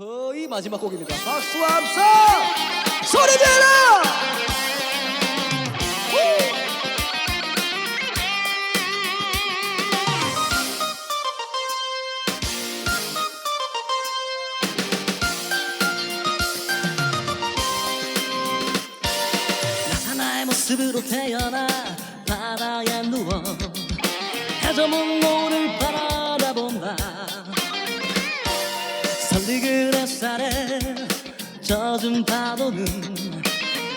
거의 마지막 곡입니다. 박수 함성 소리 질러! 태어나 바다에 누워 해저문 모를 젖은 파도는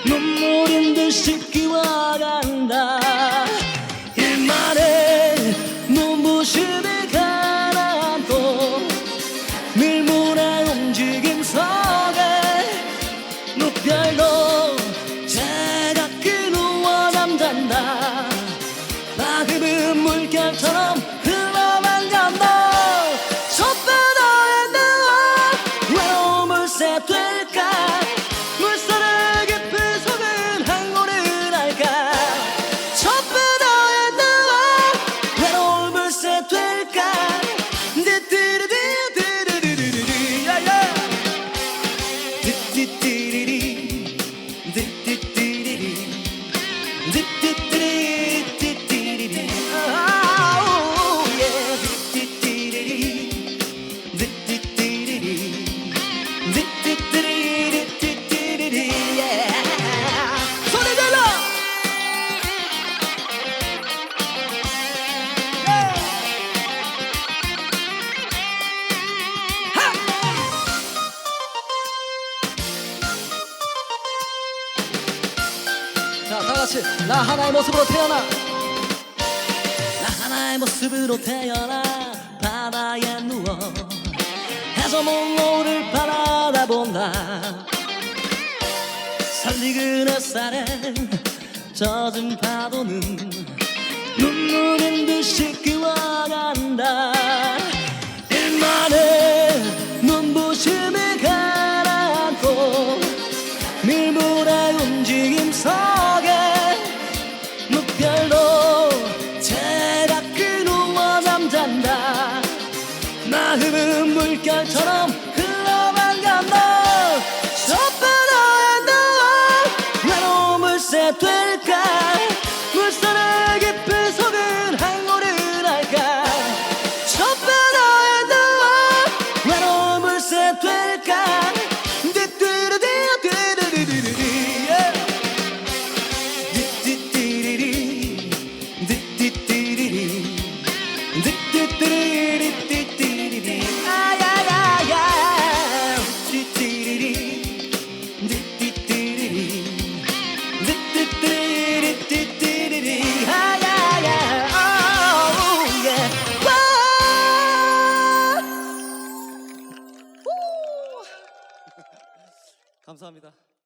눈물인 듯이 기어간다. God. 다 같이 나 하나의 모습으로 태어나. 나 하나의 모습으로 태어나 바다에 누워 해저먼 노를 바라본다. 살리근 햇살에 젖은 파도는 눈물인 듯이 끼워 sé tu el 감사합니다.